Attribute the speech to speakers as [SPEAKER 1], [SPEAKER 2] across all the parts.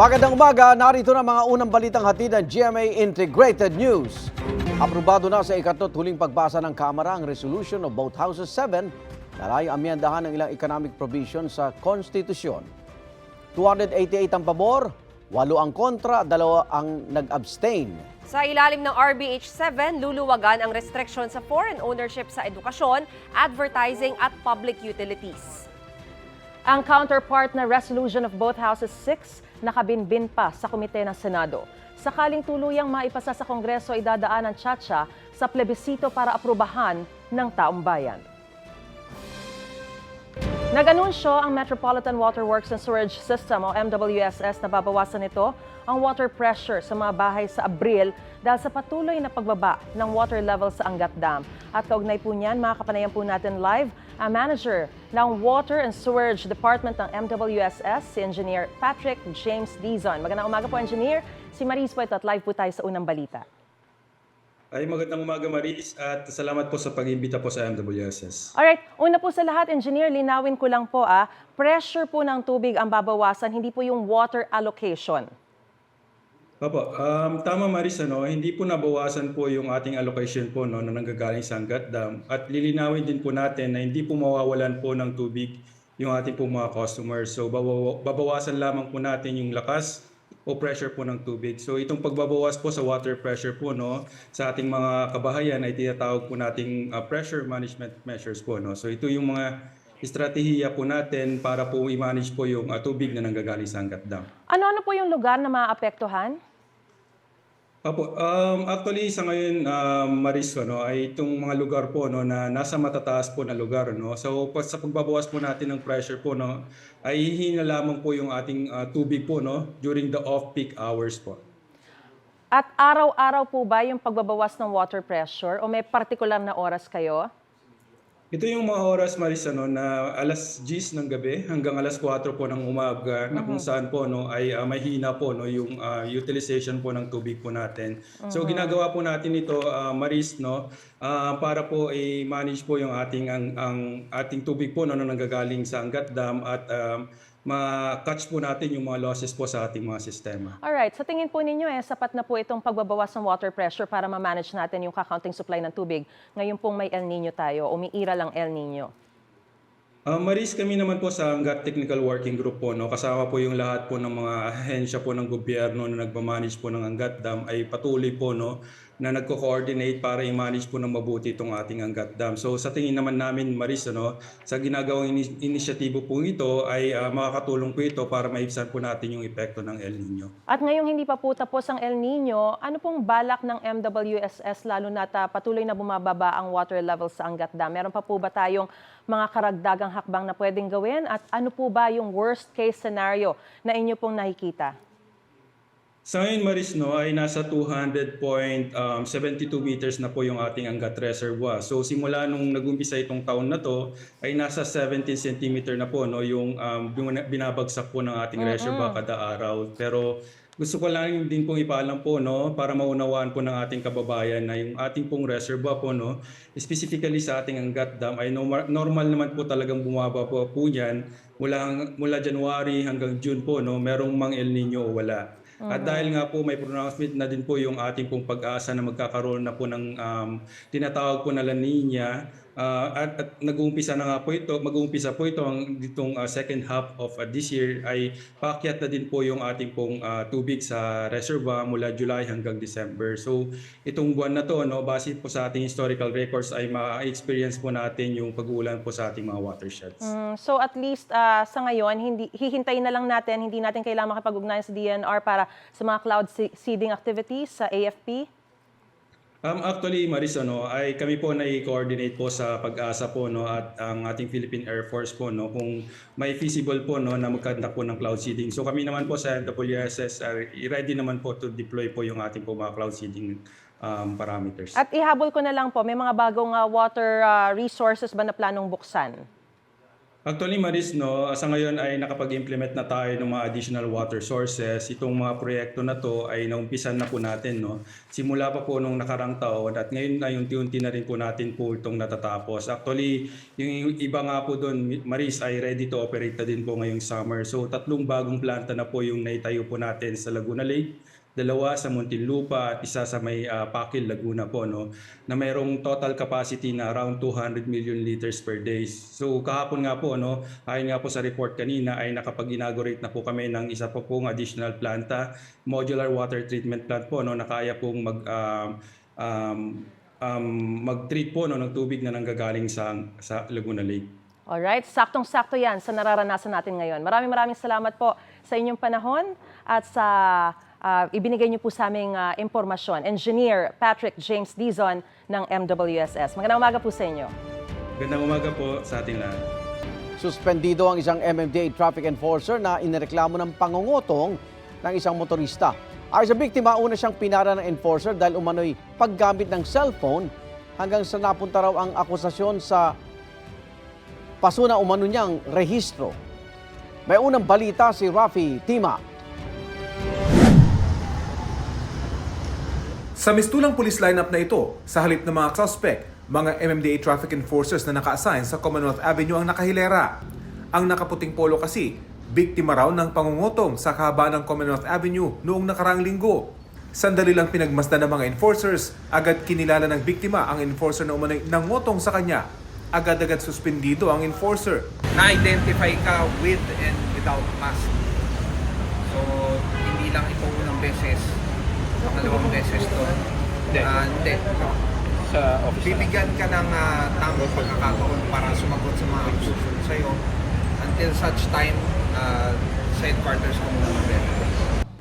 [SPEAKER 1] Magandang umaga, narito na mga unang balitang hatid ng GMA Integrated News. Aprobado na sa ikatot huling pagbasa ng Kamara ang resolution of both Houses 7 na lay amyendahan ng ilang economic provision sa konstitusyon. 288 ang pabor, 8 ang kontra, dalawa ang nag-abstain.
[SPEAKER 2] Sa ilalim ng RBH 7, luluwagan ang restriction sa foreign ownership sa edukasyon, advertising at public utilities.
[SPEAKER 3] Ang counterpart na resolution of both houses 6 nakabinbin pa sa komite ng Senado. Sakaling tuluyang maipasa sa Kongreso, idadaan ang tsatsya sa plebisito para aprubahan ng taong bayan. Nag-anunsyo ang Metropolitan Water Works and Sewerage System o MWSS na babawasan nito ang water pressure sa mga bahay sa Abril dahil sa patuloy na pagbaba ng water level sa Angat Dam. At kaugnay po niyan, makakapanayan po natin live ang manager ng Water and Sewerage Department ng MWSS, si Engineer Patrick James Dizon. Magandang umaga po, Engineer. Si Maris po ito at live po tayo sa unang balita.
[SPEAKER 4] Ay magandang umaga Maris at salamat po sa pag-imbita po sa MWSS.
[SPEAKER 3] Alright, una po sa lahat, engineer, linawin ko lang po ah, pressure po ng tubig ang babawasan, hindi po yung water allocation.
[SPEAKER 4] Opo, um, tama Maris, ano, hindi po nabawasan po yung ating allocation po no, na nanggagaling sa Angat Dam at lilinawin din po natin na hindi po mawawalan po ng tubig yung ating po mga customers. So babaw- babawasan lamang po natin yung lakas o pressure po ng tubig. So itong pagbabawas po sa water pressure po no sa ating mga kabahayan ay tinatawag po nating uh, pressure management measures po no. So ito yung mga estratehiya po natin para po i-manage po yung uh, tubig na nanggagaling sa Angat Dam.
[SPEAKER 3] Ano-ano po yung lugar na maapektuhan?
[SPEAKER 4] Apo, um, actually sa ngayon um, Maris no, ay itong mga lugar po no na nasa matataas po na lugar no. So sa pagbabawas po natin ng pressure po no, ay hihina lamang po yung ating uh, tubig po no during the off-peak hours po.
[SPEAKER 3] At araw-araw po ba yung pagbabawas ng water pressure o may particular na oras kayo?
[SPEAKER 4] Ito yung mga oras Maris ano na alas 10 ng gabi hanggang alas 4 po ng umaga na kung saan po no ay uh, mahina po no yung uh, utilization po ng tubig po natin. So ginagawa po natin ito uh, Maris no ah, para po i-manage po yung ating ang, ang ating tubig po no na nanggagaling sa Angat Dam at um, ma-catch po natin yung mga losses po sa ating mga sistema.
[SPEAKER 3] Alright, sa tingin po ninyo eh, sapat na po itong pagbabawas ng water pressure para ma-manage natin yung kakaunting supply ng tubig. Ngayon pong may El Nino tayo, umiira lang El Nino.
[SPEAKER 4] Ah, Maris, kami naman po sa Angat Technical Working Group po, no, kasama po yung lahat po ng mga ahensya po ng gobyerno na nagmamanage po ng Angat Dam ay patuloy po no, na nagko-coordinate para i-manage po ng mabuti itong ating Angat Dam. So sa tingin naman namin, Maris, ano, sa ginagawang ini- inisyatibo po ito ay ah, makakatulong po ito para maibsan po natin yung epekto ng El Nino.
[SPEAKER 3] At ngayong hindi pa po tapos ang El Nino, ano pong balak ng MWSS lalo na ta patuloy na bumababa ang water level sa Angat Dam? Meron pa po ba tayong mga karagdagang hakbang na pwedeng gawin? At ano po ba yung worst case scenario na inyo pong nakikita?
[SPEAKER 4] Sa ngayon, Maris, no, ay nasa 200.72 meters na po yung ating Angat Reservoir. So simula nung nag-umpisa itong taon na to, ay nasa 17 centimeter na po no, yung um, bina- binabagsak po ng ating reservoir kada araw. Pero gusto ko lang din pong ipaalam po no para maunawaan po ng ating kababayan na yung ating pong reservoir po no specifically sa ating Angat Dam ay normal, naman po talagang bumaba po po yan mula mula January hanggang June po no merong mang El Nino o wala. At dahil nga po may pronouncement na din po yung ating pong pag-asa na magkakaroon na po ng um, tinatawag po na La Nina ah, at, at nag-uumpisa na nga po ito, mag-uumpisa po ito ang ditong ah, second half of ah, this year ay paakyat na din po yung ating pong ah, tubig sa reservoir mula July hanggang December. So itong buwan na to no base po sa ating historical records ay ma-experience po natin yung pag-uulan po sa ating mga watersheds.
[SPEAKER 3] Mm, so at least ah, sa ngayon, hindi, hihintayin na lang natin, hindi natin kailangan makipag-ugnayan sa DNR para sa mga cloud se- seeding activities sa AFP?
[SPEAKER 4] Um, actually, Maris, ano, ay kami po na-coordinate po sa pag-asa po no, at ang ating Philippine Air Force po no, kung may feasible po no, na magkanda po ng cloud seeding. So kami naman po sa WSS are ready naman po to deploy po yung ating po mga cloud seeding um, parameters.
[SPEAKER 3] At ihabol ko na lang po, may mga bagong ah, water ah, resources ba na planong buksan?
[SPEAKER 4] Actually, Maris, no, sa ngayon ay nakapag-implement na tayo ng mga additional water sources. Itong mga proyekto na to ay naumpisan na po natin. No? Simula pa po nung nakarang taon at ngayon ay unti-unti na rin po natin po itong natatapos. Actually, yung iba nga po doon, Maris, ay ready to operate na din po ngayong summer. So tatlong bagong planta na po yung naitayo po natin sa Laguna Lake, dalawa sa Muntinlupa at isa sa may uh, Pakil, Laguna po, no, na mayroong total capacity na around 200 million liters per day. So kahapon nga po, no, ayon nga po sa report kanina ay nakapag-inaugurate na po kami ng isa po pong additional planta, modular water treatment plant po, no, na kaya pong mag, um, um, um, mag-treat po no, ng tubig na nanggagaling sa, sa Laguna Lake.
[SPEAKER 3] Alright, saktong-sakto yan sa nararanasan natin ngayon. Maraming maraming salamat po sa inyong panahon at sa ah, ibinigay niyo po sa aming ah, impormasyon. Engineer Patrick James Dizon ng MWSS. Magandang umaga po sa inyo.
[SPEAKER 4] Gandang umaga po sa ating lahat.
[SPEAKER 1] Suspendido ang isang MMDA traffic enforcer na inireklamo ng pangungutong ng isang motorista. Ay sa biktima, una siyang pinara ng enforcer dahil umano'y paggamit ng cellphone hanggang sa napunta raw ang akusasyon sa pasuna umano niyang rehistro. May unang balita si Rafi Tima.
[SPEAKER 5] Sa mistulang police lineup na ito, sa halip ng mga suspect, mga MMDA traffic enforcers na naka-assign sa Commonwealth Avenue ang nakahilera. Ang nakaputing polo kasi, biktima raw ng pangungutong sa kahabaan ng Commonwealth Avenue noong nakarang linggo. Sandali lang pinagmasdan ng mga enforcers, agad kinilala ng biktima ang enforcer na umano'y nangutong sa kanya. Agad-agad suspendido ang enforcer.
[SPEAKER 6] na-identify ka with and without mask. So, hindi lang ito unang beses, pangalawang beses to. Ah, hindi.
[SPEAKER 7] sa office.
[SPEAKER 6] Bibigyan ka ng uh, tamang pagkakataon para sumagot sa mga susunod sa'yo until such time uh, sa headquarters ka muna.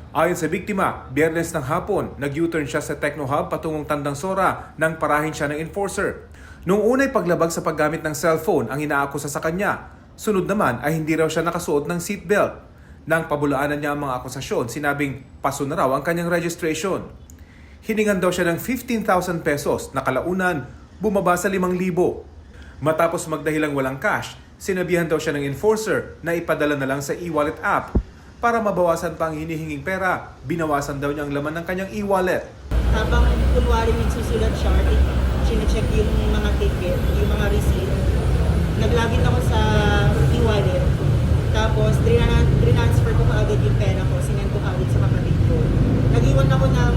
[SPEAKER 5] Ayon sa biktima, biyernes ng hapon, nag-U-turn siya sa Techno Hub patungong Tandang Sora nang parahin siya ng enforcer. Nung unay paglabag sa paggamit ng cellphone ang inaakusa sa kanya, sunod naman ay hindi raw siya nakasuot ng seatbelt. Nang pabulaanan niya ang mga akusasyon, sinabing paso na raw ang kanyang registration. Hiningan daw siya ng 15,000 pesos na kalaunan bumaba sa 5,000. Matapos magdahilang walang cash, sinabihan daw siya ng enforcer na ipadala na lang sa e-wallet app para mabawasan pa ang hinihinging pera. Binawasan daw niya ang laman ng kanyang e-wallet.
[SPEAKER 8] habang kunwari nagsusulat siya, chinecheck yung mga ticket, yung mga receipt. Naglagin ako sa e-wallet. Tapos, transfer ko kaagad yung pera ko, sinend ko kaagad sa kapatid ko. Nag-iwan ako ng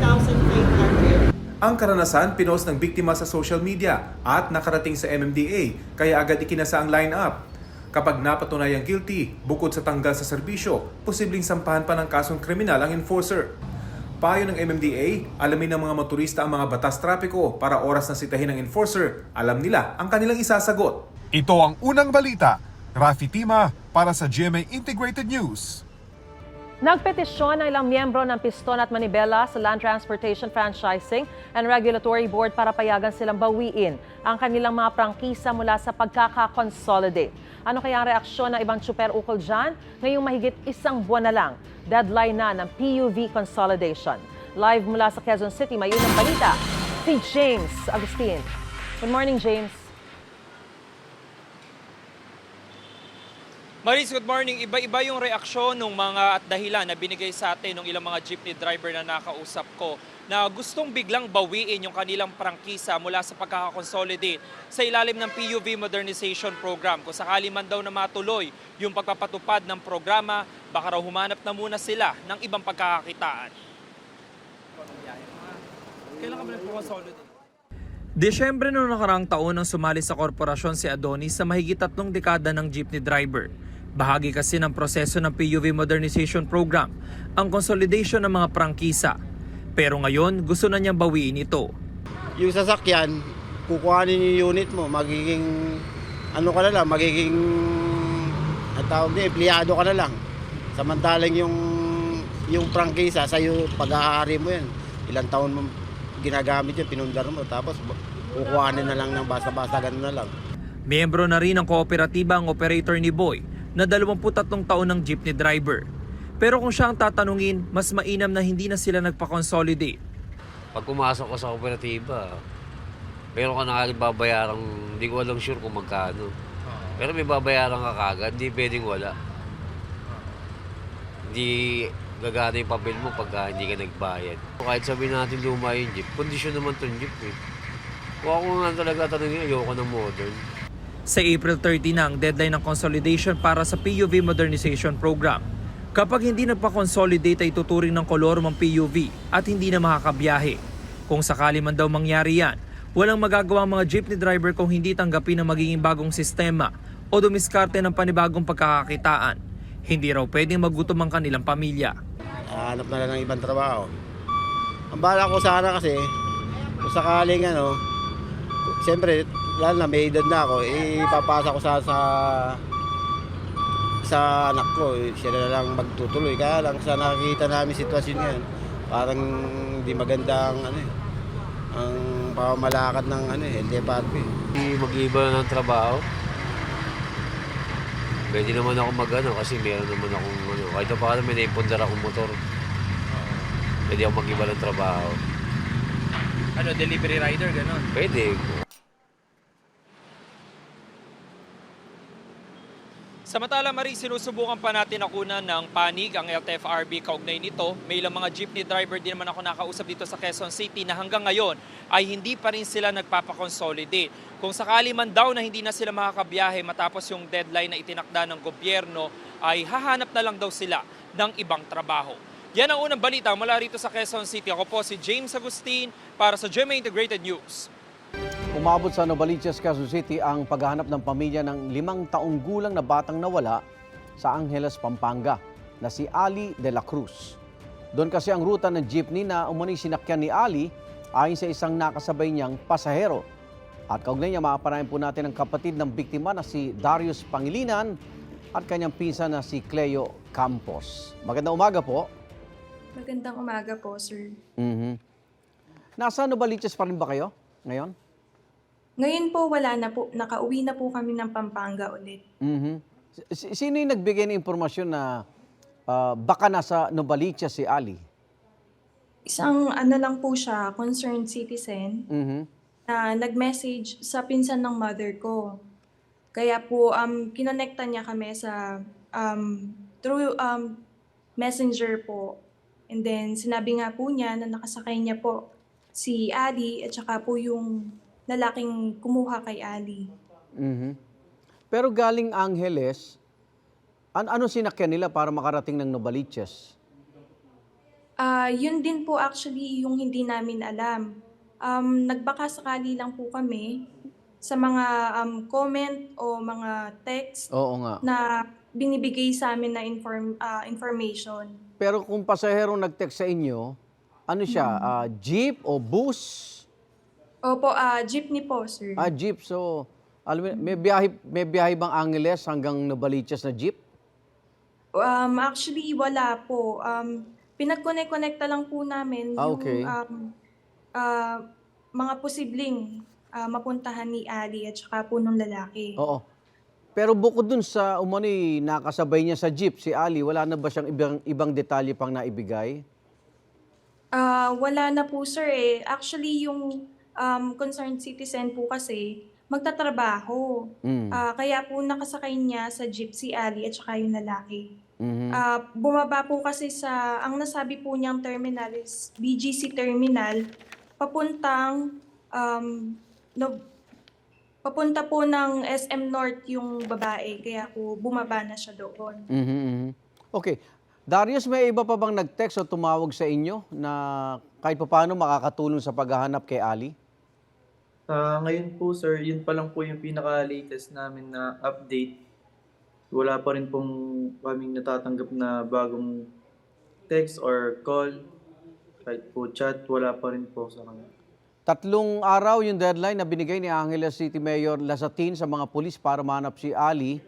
[SPEAKER 8] 2,500.
[SPEAKER 5] Ang karanasan pinost ng biktima sa social media at nakarating sa MMDA kaya agad ikinasa ang line-up. Kapag napatunayang guilty, bukod sa tanggal sa serbisyo, posibleng sampahan pa ng kasong kriminal ang enforcer. Payo ng MMDA, alamin ng mga motorista ang mga batas trapiko para oras na sitahin ng enforcer, alam nila ang kanilang isasagot.
[SPEAKER 7] Ito ang unang balita. Rafi Tima para sa GMA Integrated News.
[SPEAKER 3] Nagpetisyon ang ilang miyembro ng Piston at Manibela sa Land Transportation Franchising and Regulatory Board para payagan silang bawiin ang kanilang mga prangkisa mula sa pagkakakonsolidate. Ano kaya ang reaksyon ng ibang tsuper ukol dyan? Ngayong mahigit isang buwan na lang, deadline na ng PUV consolidation. Live mula sa Quezon City, may unang balita, si James Agustin. Good morning, James.
[SPEAKER 9] Maris, good morning. Iba-iba yung reaksyon ng mga at dahilan na binigay sa atin ng ilang mga jeepney driver na nakausap ko na gustong biglang bawiin yung kanilang prangkisa mula sa pagkakakonsolidate sa ilalim ng PUV Modernization Program. Kung sakali man daw na matuloy yung pagpapatupad ng programa, baka raw humanap na muna sila ng ibang pagkakakitaan. Kailan ka ba? Desyembre noong nakaraang taon nang sumali sa korporasyon si Adonis sa mahigit tatlong dekada ng jeepney driver. Bahagi kasi ng proseso ng PUV Modernization Program ang consolidation ng mga prangkisa. Pero ngayon, gusto na niyang bawiin ito.
[SPEAKER 10] yung sasakyan, kukuhanin yung unit mo, magiging, ano ka na lang, magiging, ang tawag niya, empleyado ka na lang. Samantalang yung, yung prangkisa, sa'yo, pag-aari mo yan, ilang taon mo ginagamit yun, pinundar mo, tapos kukuhanin na lang ng basta-basta, ganun na lang.
[SPEAKER 9] Miyembro na rin ng kooperatiba ang operator ni Boy na 23 taon ng jeepney driver. Pero kung siya ang tatanungin, mas mainam na hindi na sila nagpa-consolidate.
[SPEAKER 11] pag pumasok ko sa kooperatiba, meron ka nakababayarang, hindi ko alam sure kung magkano. Pero may babayaran ka kagad, hindi pwedeng wala. Hindi gagana yung papel mo pagka hindi ka nagbayad. Kahit sabihin natin luma yung jeep, kondisyon naman tong jeep eh. Kung ako nga talaga tanongin, ayoko ng modern.
[SPEAKER 9] Sa April 30 na ang deadline ng consolidation para sa PUV Modernization Program. Kapag hindi nagpa-consolidate ay tuturing ng kolorum ang PUV at hindi na makakabiyahe. Kung sakali man daw mangyari yan, walang magagawa ang mga jeepney driver kung hindi tanggapin ang magiging bagong sistema o dumiskarte ng panibagong pagkakakitaan. Hindi raw pwedeng magutom ang kanilang pamilya.
[SPEAKER 10] Hanap na lang ng ibang trabaho. Ang bala ko sana kasi, kung sakaling ano, siyempre, lalo na may edad na ako, ipapasa ko sa sa sa anak ko, eh, siya na lang magtutuloy. Kaya lang sa nakikita namin sitwasyon ngayon, parang hindi maganda ang ano eh, ang pamamalakad ng ano eh.
[SPEAKER 11] Hindi mag-iba ng trabaho. Pwede naman ako mag-ano kasi meron naman akong ano, kahit pa paano may naipundar akong motor. Pwede ako mag-iba ng trabaho.
[SPEAKER 9] Ano, delivery rider, gano'n?
[SPEAKER 11] Pwede.
[SPEAKER 9] Samantala, Marie, sinusubukan pa natin nakunan ng panig ang LTFRB kaugnay nito. May ilang mga jeepney driver din naman ako nakausap dito sa Quezon City na hanggang ngayon ay hindi pa rin sila nagpapakonsolidate. Kung sakali man daw na hindi na sila makakabiyahe matapos yung deadline na itinakda ng gobyerno, ay hahanap na lang daw sila ng ibang trabaho. Yan ang unang balita mula rito sa Quezon City. Ako po si James Agustin para sa GMA Integrated News.
[SPEAKER 1] Umabot sa Novaliches, Quezon City ang paghahanap ng pamilya ng limang taong gulang na batang nawala sa Angeles, Pampanga na si Ali de la Cruz. Doon kasi ang ruta ng jeepney na umani sinakyan ni Ali ayon sa isang nakasabay niyang pasahero. At kaugnay niya maapanayan po natin ang kapatid ng biktima na si Darius Pangilinan at kanyang pinsan na si Cleo Campos. Magandang umaga po.
[SPEAKER 12] Magandang umaga po, sir.
[SPEAKER 1] Mhm. Nasa Novaliches pa rin ba kayo ngayon?
[SPEAKER 12] Ngayon po wala na po, nakauwi na po kami ng Pampanga ulit.
[SPEAKER 1] Mhm. Si- Sino yung nagbigay ng impormasyon na ah, baka nasa Novaliches si Ali?
[SPEAKER 12] Isang ano lang po siya, concerned citizen,
[SPEAKER 1] Mhm.
[SPEAKER 12] na nag-message sa pinsan ng mother ko. Kaya po, um, kinonekta niya kami sa, um, through um, messenger po. And then, sinabi nga po niya na nakasakay niya po si Ali at saka po yung lalaking kumuha kay Ali.
[SPEAKER 1] Mhm. Pero galing Angeles, an ano sinakyan nila para makarating ng Novaliches?
[SPEAKER 12] Ah, yun din po actually yung hindi namin alam. Um, nagbaka sakali lang po kami sa mga um, comment o mga text
[SPEAKER 1] Oo nga.
[SPEAKER 12] na binibigay sa amin na inform, ah, information.
[SPEAKER 1] Pero kung pasahero nag-text sa inyo, ano siya, ah, jeep o bus?
[SPEAKER 12] Opo, ah, jeepney po, sir.
[SPEAKER 1] Ah, jeep. So, alam mo, may biyahe, may biyahe bang Angeles hanggang Novaliches na jeep?
[SPEAKER 12] Um, actually, wala po. Um, pinag-connect-connecta lang po namin
[SPEAKER 1] Ah,
[SPEAKER 12] yung
[SPEAKER 1] okay.
[SPEAKER 12] um, ah, mga posibleng ah, mapuntahan ni Ali at saka po nung lalaki.
[SPEAKER 1] Oo. Pero bukod dun sa umano'y nakasabay niya sa jeep, si Ali, wala na ba siyang ibang, ibang detalye pang naibigay?
[SPEAKER 12] Ah, wala na po sir eh. Actually yung um, concerned citizen po kasi magtatrabaho.
[SPEAKER 1] Mm.
[SPEAKER 12] Ah, kaya po nakasakay niya sa si Ali at saka yung lalaki.
[SPEAKER 1] Mhm.
[SPEAKER 12] Ah, bumaba po kasi sa, ang nasabi po niyang terminal is BGC terminal, papuntang, um, no, papunta po ng SM North yung babae, kaya po bumaba na siya doon.
[SPEAKER 1] Mhm, mhm. Okay. Darius, may iba pa bang nag-text o tumawag sa inyo na kahit paano makakatulong sa paghahanap kay Ali?
[SPEAKER 13] Sa ngayon po sir, yun pa lang po yung pinaka-latest namin na update. Wala pa rin pong kaming natatanggap na bagong text or call. Kahit po chat, wala pa rin po sa kanya.
[SPEAKER 1] Tatlong araw yung deadline na binigay ni Angeles City Mayor Lasatin sa mga pulis para mahanap si Ali.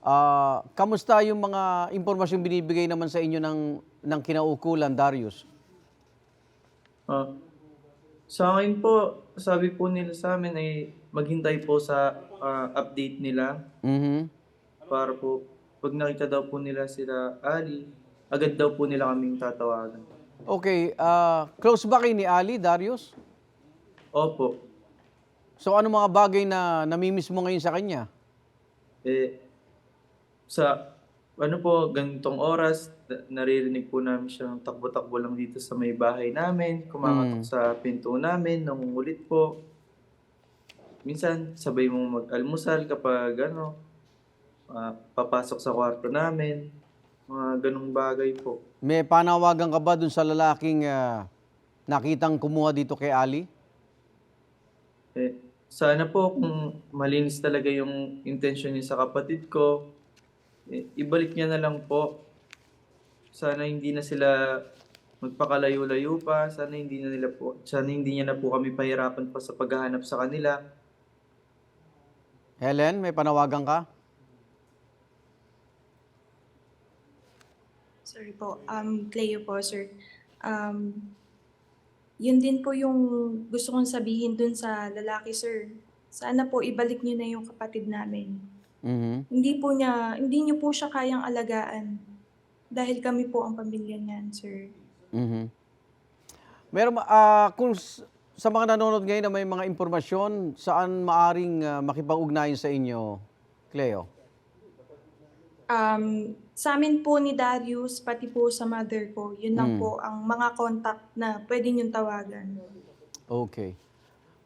[SPEAKER 1] Ah, kamusta yung mga impormasyong binibigay naman sa inyo ng, ng kinaukulan, Darius?
[SPEAKER 13] Ah, sa akin po, sabi po nila sa amin ay maghintay po sa ah, update nila
[SPEAKER 1] Mhm.
[SPEAKER 13] para po pag nakita daw po nila sila Ali, agad daw po nila kaming tatawagan.
[SPEAKER 1] Okay, ah, close ba kayo ni Ali, Darius?
[SPEAKER 13] Opo.
[SPEAKER 1] So ano mga bagay na namimiss mo ngayon sa kanya?
[SPEAKER 13] Eh, sa ano po, ganitong oras, na- naririnig po namin siyang takbo-takbo lang dito sa may bahay namin, kumakatok
[SPEAKER 1] Mm.
[SPEAKER 13] sa pinto namin, nangungulit po. Minsan, sabay mong mag-almusal kapag ano, ah, papasok sa kwarto namin. Mga ganong bagay po.
[SPEAKER 1] May panawagan ka ba dun sa lalaking ah, nakitang kumuha dito kay Ali?
[SPEAKER 13] Eh, sana po kung malinis talaga yung intention niya sa kapatid ko, ibalik niya na lang po. Sana hindi na sila magpakalayo-layo pa. Sana hindi na nila po, sana hindi niya na po kami pahirapan pa sa paghahanap sa kanila.
[SPEAKER 1] Helen, may panawagan ka?
[SPEAKER 12] Sorry po. Um, Cleo po, sir. Um, yun din po yung gusto kong sabihin dun sa lalaki, sir. Sana po ibalik niyo na yung kapatid namin.
[SPEAKER 1] Mhm.
[SPEAKER 12] Hindi po niya, hindi niyo po siya kayang alagaan. Dahil kami po ang pamilya niyan, sir.
[SPEAKER 1] Mhm. Meron ma- ah, kung s- sa mga nanonood ngayon na may mga impormasyon, saan maaring ah, makipag-ugnayan sa inyo, Cleo?
[SPEAKER 12] Um, sa amin po ni Darius, pati po sa mother ko, yun lang
[SPEAKER 1] Mm.
[SPEAKER 12] po ang mga contact na pwede niyong tawagan.
[SPEAKER 1] Okay.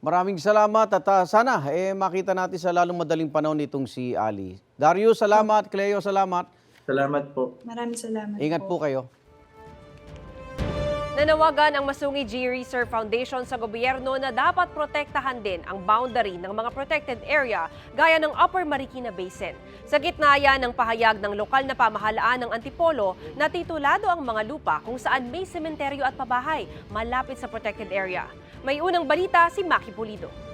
[SPEAKER 1] Maraming salamat at ah, sana eh, makita natin sa lalong madaling panahon nitong si Ali. Darius, salamat. Cleo, salamat.
[SPEAKER 13] Salamat po.
[SPEAKER 12] Maraming salamat
[SPEAKER 1] Ingat po kayo.
[SPEAKER 2] Nanawagan ang Masungi G. Reserve Foundation sa gobyerno na dapat protektahan din ang boundary ng mga protected area gaya ng Upper Marikina Basin. Sa gitna yan ng pahayag ng lokal na pamahalaan ng Antipolo na titulado ang mga lupa kung saan may sementeryo at pabahay malapit sa protected area. May unang balita si Maki Pulido.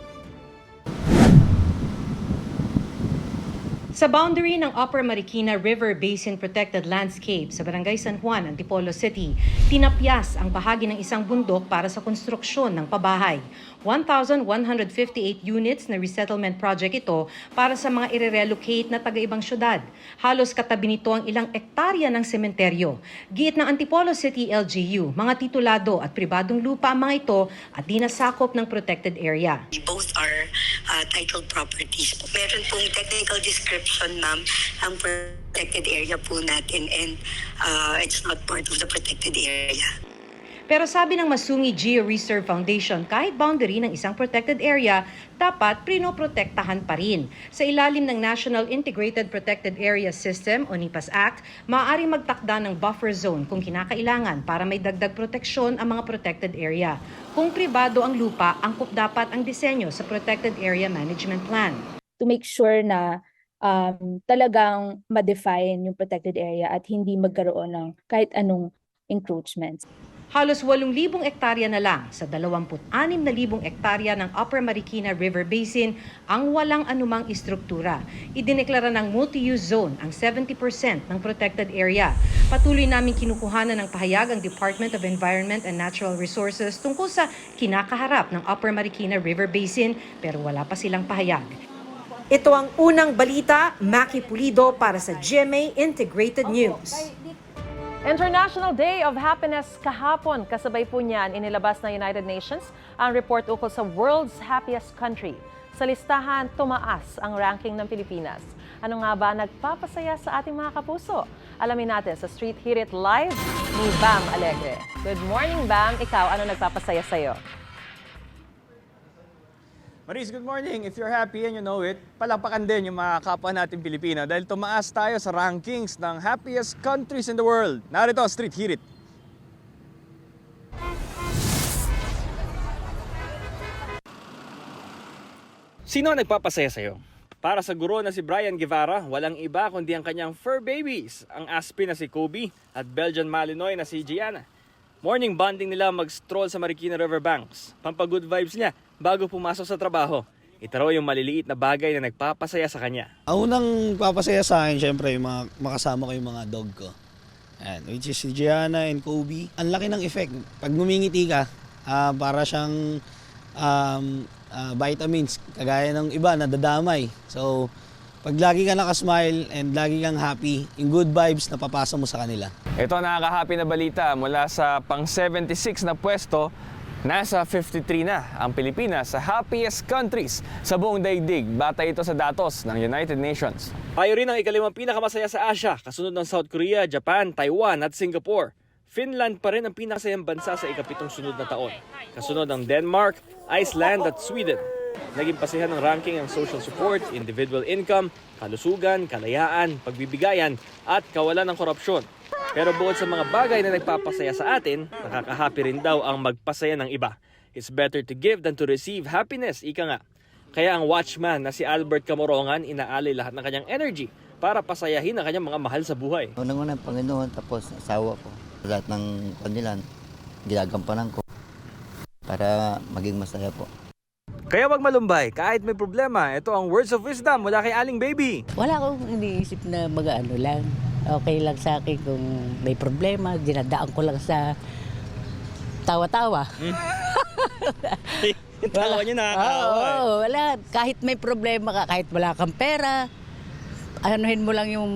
[SPEAKER 14] Sa boundary ng Upper Marikina River Basin Protected Landscape sa Barangay San Juan, Antipolo City, tinapyas ang bahagi ng isang bundok para sa konstruksyon ng pabahay. 1,158 units na resettlement project ito para sa mga irerelocate na taga-ibang syudad. Halos katabi nito ang ilang ektarya ng sementeryo. Giit ng Antipolo City LGU, mga titulado at pribadong lupa ang mga ito at di nasakop ng protected area.
[SPEAKER 15] Both are uh, titled properties. Meron pong technical description, ma'am, ang protected area po natin and uh, it's not part of the protected area.
[SPEAKER 14] Pero sabi ng Masungi Geo Reserve Foundation, kahit boundary ng isang protected area, dapat prinoprotektahan pa rin. Sa ilalim ng National Integrated Protected Area System o NIPAS Act, maaari magtakda ng buffer zone kung kinakailangan para may dagdag proteksyon ang mga protected area. Kung pribado ang lupa, angkop dapat ang disenyo sa Protected Area Management Plan.
[SPEAKER 16] to make sure na um, talagang ma-define yung protected area at hindi magkaroon ng kahit anong encroachments.
[SPEAKER 14] Halos 8,000 ektarya na lang sa 26,000 ektarya ng Upper Marikina River Basin ang walang anumang istruktura. Idineklara ng multi-use zone ang 70% ng protected area. Patuloy namin kinukuhanan ng pahayag ang Department of Environment and Natural Resources tungkol sa kinakaharap ng Upper Marikina River Basin pero wala pa silang pahayag.
[SPEAKER 17] Ito ang unang balita, Maki Pulido para sa GMA Integrated News.
[SPEAKER 3] International Day of Happiness kahapon. Kasabay po niyan, inilabas ng United Nations ang report ukol sa World's Happiest Country. Sa listahan, tumaas ang ranking ng Pilipinas. Ano nga ba nagpapasaya sa ating mga kapuso? Alamin natin sa Street Hit It Live ni Bam Alegre. Good morning, Bam. Ikaw, ano nagpapasaya sa'yo?
[SPEAKER 18] Maris, good morning. If you're happy and you know it, palakpakan din yung mga kapwa natin Pilipino dahil tumaas tayo sa rankings ng happiest countries in the world. Narito, Street Hit It. Sino ang nagpapasaya sa'yo? Para sa guro na si Brian Guevara, walang iba kundi ang kanyang fur babies, ang Aspen na si Kobe at Belgian Malinois na si Gianna. Morning bonding nila mag-stroll sa Marikina River Banks. Pampagood vibes niya bago pumasok sa trabaho. Ito raw yung maliliit na bagay na nagpapasaya sa kanya.
[SPEAKER 19] Ang unang papasaya sa akin, syempre, yung mga, makasama ko yung mga dog ko. Ayan, which is si Gianna and Kobe. Ang laki ng effect. Pag ngumingiti ka, ah, para siyang um, ah, vitamins, kagaya ng iba, nadadamay. So, pag lagi ka nakasmile and lagi kang happy, yung good vibes na papasa mo sa kanila.
[SPEAKER 18] Ito ang nakaka-happy na balita mula sa pang 76 na pwesto Nasa 53 na ang Pilipinas sa happiest countries sa buong daigdig. Batay ito sa datos ng United Nations. Tayo rin ang ikalimang pinakamasaya sa Asia, kasunod ng South Korea, Japan, Taiwan at Singapore. Finland pa rin ang pinakasayang bansa sa ikapitong sunod na taon. Kasunod ng Denmark, Iceland at Sweden. Naging pasihan ng ranking ang social support, individual income, kalusugan, kalayaan, pagbibigayan at kawalan ng korupsyon. Pero bukod sa mga bagay na nagpapasaya sa atin, nakakahappy rin daw ang magpasaya ng iba. It's better to give than to receive happiness, ika nga. Kaya ang watchman na si Albert Camorongan inaalay lahat ng kanyang energy para pasayahin ang kanyang mga mahal sa buhay.
[SPEAKER 20] Unang-una, Panginoon, tapos asawa ko. Lahat ng kanila, ginagampanan ko para maging masaya po.
[SPEAKER 18] Kaya wag malumbay, kahit may problema, ito ang words of wisdom mula kay Aling Baby.
[SPEAKER 21] Wala akong iniisip na mag-ano lang. Okay lang sa akin kung may problema, dinadaan ko lang sa tawa-tawa.
[SPEAKER 18] Yung tawa niyo nakakaawa
[SPEAKER 21] Oo,
[SPEAKER 18] eh.
[SPEAKER 21] oo, wala. Kahit may problema ka, kahit wala kang pera, anuhin mo lang yung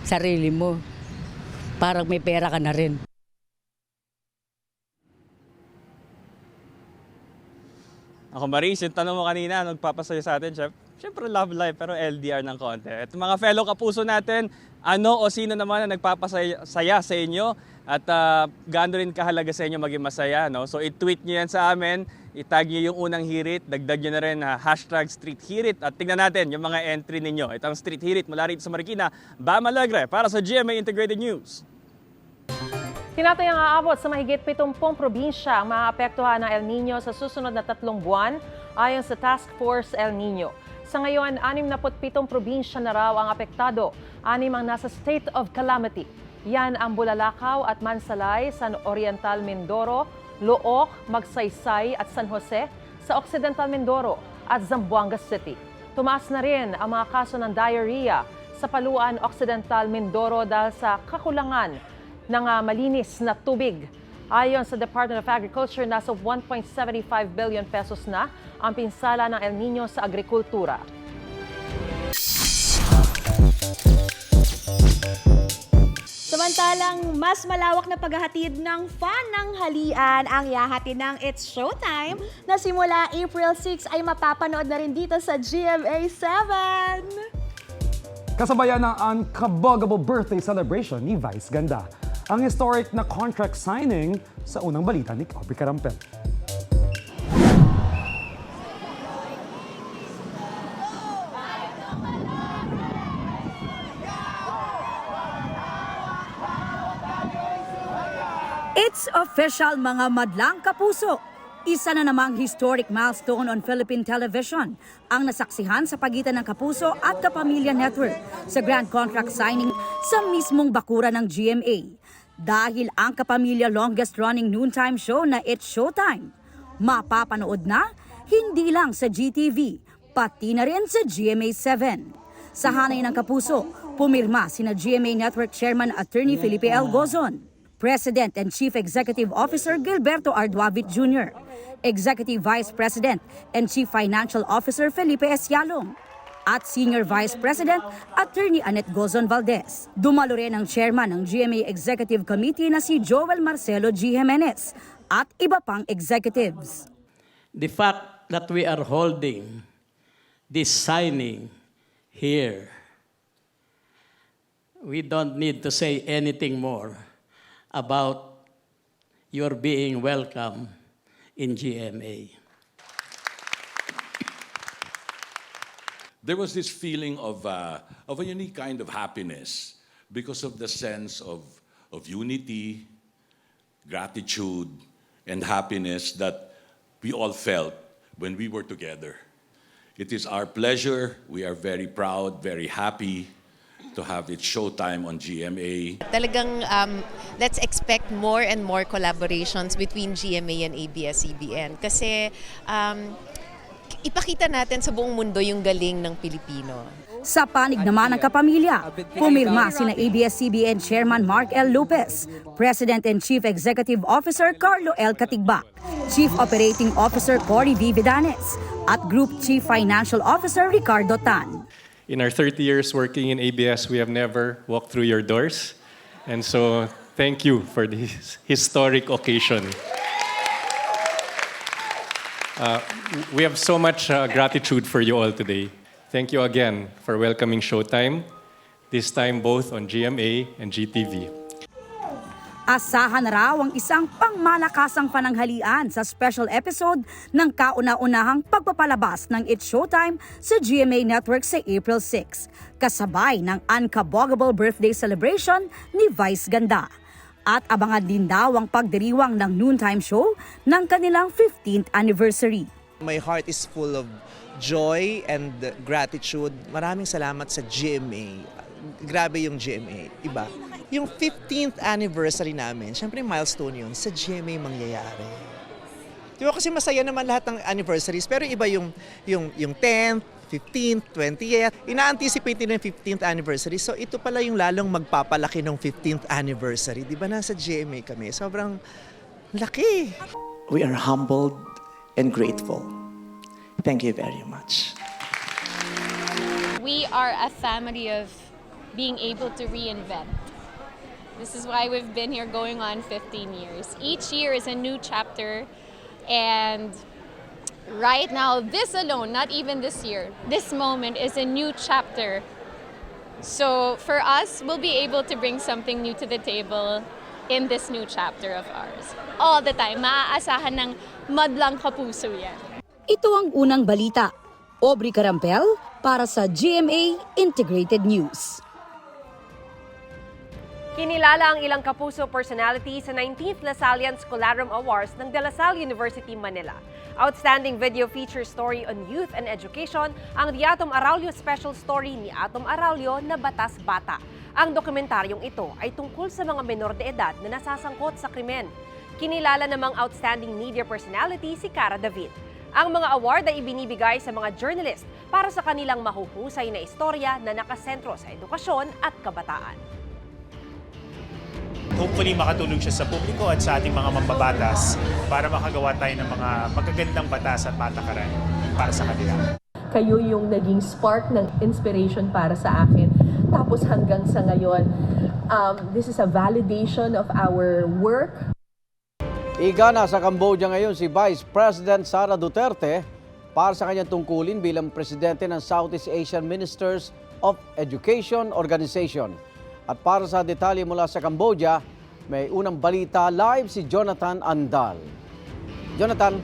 [SPEAKER 21] sarili mo. Parang may pera ka na rin.
[SPEAKER 18] Ako Maris, yung tanong mo kanina, nagpapasaya sa atin, chef? Siyempre love life, pero LDR ng konti. At mga fellow kapuso natin, ano o sino naman ang nagpapasaya saya sa inyo at uh, gaano rin kahalaga sa inyo maging masaya. No? So i-tweet nyo yan sa amin, itag nyo yung unang hirit, dagdag nyo na rin uh, hashtag street hirit at tingnan natin yung mga entry ninyo. Ito ang street hirit mula rito sa Marikina, Bam Alegre para sa GMA Integrated News.
[SPEAKER 3] Tinatayang aabot sa mahigit 70 probinsya ang maapektuhan ng El Nino sa susunod na tatlong buwan ayon sa Task Force El Nino. Sa ngayon, 67 probinsya na raw ang apektado, anim ang nasa state of calamity. Yan ang Bulalakaw at Mansalay, San Oriental Mindoro, Looc, Magsaysay at San Jose sa Occidental Mindoro at Zamboanga City. Tumaas na rin ang mga kaso ng diarrhea sa Paluan Occidental Mindoro dahil sa kakulangan ng ah, malinis na tubig. Ayon sa Department of Agriculture, nasa 1.75 billion pesos na ang pinsala ng El Nino sa agrikultura.
[SPEAKER 22] Samantalang mas malawak na paghahatid ng fan ng halian ang yahatid ng It's Showtime na simula April 6 ay mapapanood na rin dito sa GMA 7.
[SPEAKER 23] Kasabayan ng unkaboggable birthday celebration ni Vice Ganda. Ang historic na contract signing sa unang balita ni Aubrey Carampel.
[SPEAKER 24] It's official mga madlang kapuso. Isa na namang historic milestone on Philippine television ang nasaksihan sa pagitan ng Kapuso at Kapamilya Network sa grand contract signing sa mismong bakura ng GMA. Dahil ang Kapamilya longest running noontime show na It's Showtime, mapapanood na hindi lang sa GTV, pati na rin sa GMA7. Sa hanay ng Kapuso, pumirma sina GMA Network Chairman Attorney Felipe L. Gozon, President and Chief Executive Officer Gilberto Arduavit Jr., Executive Vice President and Chief Financial Officer Felipe S. Yalong, at Senior Vice President Attorney Annette Gozon Valdez. Dumalo rin ang chairman ng GMA Executive Committee na si Joel Marcelo G. Jimenez at iba pang executives.
[SPEAKER 25] the fact that we are holding this signing here, we don't need to say anything more about your being welcome in GMA.
[SPEAKER 26] There was this feeling of, uh, of a unique kind of happiness because of the sense of, of unity, gratitude, and happiness that we all felt when we were together. It is our pleasure. We are very proud, very happy to have it showtime on GMA.
[SPEAKER 27] Talagang um, let's expect more and more collaborations between GMA and ABS-CBN kasi um, ipakita natin sa buong mundo yung galing ng Pilipino.
[SPEAKER 24] Sa panig naman ng kapamilya, pumirma sina ABS-CBN Chairman Mark L. Lopez, President and Chief Executive Officer Carlo L. Katigbak, Chief Operating Officer Cory V. Vidanes, at Group Chief Financial Officer Ricardo Tan.
[SPEAKER 28] In our 30 years working in ABS, we have never walked through your doors. And so, thank you for this historic occasion. Uh, we have so much uh, gratitude for you all today. Thank you again for welcoming Showtime, this time both on GMA and GTV.
[SPEAKER 24] Asahan raw ang isang pangmalakasang pananghalian sa special episode ng kauna-unahang pagpapalabas ng It's Showtime sa GMA Network sa April 6, kasabay ng unkabogable birthday celebration ni Vice Ganda. At abangan din daw ang pagdiriwang ng noontime show ng kanilang 15th anniversary.
[SPEAKER 29] My heart is full of joy and gratitude. Maraming salamat sa GMA. Grabe yung GMA. Iba. Yung 15th anniversary namin, syempre milestone yun, sa GMA mangyayari. Di kasi masaya naman lahat ng anniversaries, pero iba yung, yung, yung 10th, 15th, 20th. Ina-anticipate nila yung 15th anniversary. So ito pala yung lalong magpapalaki ng 15th anniversary. Di ba nasa GMA kami? Sobrang laki.
[SPEAKER 30] We are humbled and grateful. Thank you very much.
[SPEAKER 31] We are a family of being able to reinvent. This is why we've been here going on 15 years. Each year is a new chapter, and right now, this alone, not even this year, this moment is a new chapter. So for us, we'll be able to bring something new to the table in this new chapter of ours. All the time, maaasahan ng madlang kapuso yan.
[SPEAKER 24] Ito ang unang balita. Aubrey Carampel para sa GMA Integrated News.
[SPEAKER 2] Kinilala ang ilang kapuso personality sa 19th LaSallian Scholarum Awards ng De La Salle University, Manila. Outstanding video feature story on youth and education ang The Atom Araulio Special Story ni Atom Araulio na Batas Bata. Ang dokumentaryong ito ay tungkol sa mga menor de edad na nasasangkot sa krimen. Kinilala namang outstanding media personality si Cara David. Ang mga award ay ibinibigay sa mga journalist para sa kanilang mahuhusay na istorya na nakasentro sa edukasyon at kabataan.
[SPEAKER 32] Hopefully makatulong siya sa publiko at sa ating mga mambabatas para makagawa tayo ng mga magagandang batas at patakaran para sa kanila.
[SPEAKER 3] Kayo yung naging spark ng inspiration para sa akin. Tapos hanggang sa ngayon, um, this is a validation of our work,
[SPEAKER 1] Iga na sa Cambodia ngayon si Vice President Sara Duterte para sa kanyang tungkulin bilang presidente ng Southeast Asian Ministers of Education Organization. At para sa detalye mula sa Cambodia, may unang balita live si Jonathan Andal. Jonathan,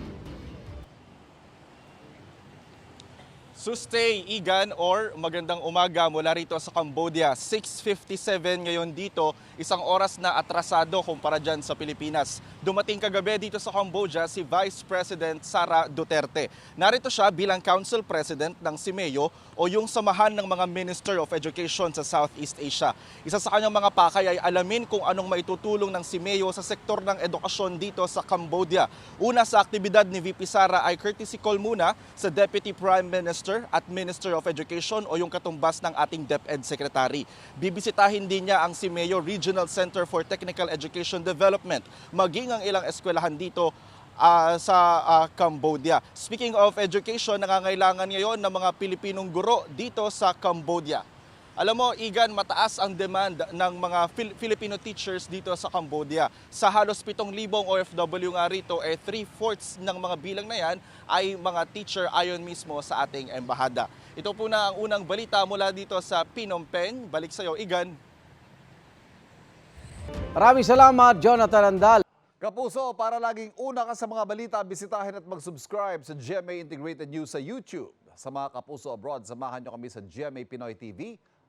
[SPEAKER 33] Sustay, Igan, or magandang umaga mula rito sa Cambodia. 6.57 ngayon dito, isang oras na atrasado kumpara dyan sa Pilipinas. Dumating kagabi dito sa Cambodia si Vice President Sara Duterte. Narito siya bilang Council President ng CIMEO o yung samahan ng mga Minister of Education sa Southeast Asia. Isa sa kanyang mga pakay ay alamin kung anong maitutulong ng CIMEO sa sektor ng edukasyon dito sa Cambodia. Una sa aktibidad ni VP Sara ay courtesy call muna sa Deputy Prime Minister at Minister of Education o yung katumbas ng ating DepEd Secretary. Bibisitahin din niya ang CIMEO Regional Center for Technical Education Development, maging ang ilang eskwelahan dito ah, sa ah, Cambodia. Speaking of education, nangangailangan ngayon ng mga Pilipinong guro dito sa Cambodia. Alam mo, Igan, mataas ang demand ng mga Fil- Filipino teachers dito sa Cambodia. Sa halos 7,000 OFW nga rito, eh, three-fourths ng mga bilang na yan ay mga teacher ayon mismo sa ating embahada. Ito po na ang unang balita mula dito sa Phnom Penh. Balik sa iyo, Igan.
[SPEAKER 1] maraming salamat Jonathan Andal.
[SPEAKER 34] Kapuso, para laging una ka sa mga balita, bisitahin at mag-subscribe sa GMA Integrated News sa YouTube. Sa mga kapuso abroad, samahan nyo kami sa GMA Pinoy TV